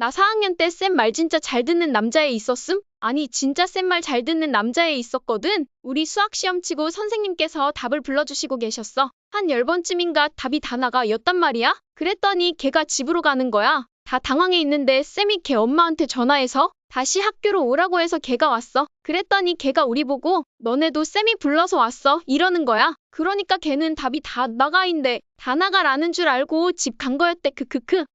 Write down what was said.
나 4학년 때 쌤 말 진짜 잘 듣는 남자애 있었음? 아니 진짜 쌤 말 잘 듣는 남자애 있었거든? 우리 수학 시험 치고 선생님께서 답을 불러주시고 계셨어. 한 10번쯤인가 답이 다 나가 였단 말이야? 그랬더니 걔가 집으로 가는 거야. 다 당황해 있는데 쌤이 걔 엄마한테 전화해서 다시 학교로 오라고 해서 걔가 왔어. 그랬더니 걔가 우리 보고 너네도 쌤이 불러서 왔어 이러는 거야. 그러니까 걔는 답이 다 나가인데 다 나가라는 줄 알고 집 간 거였대 크크크.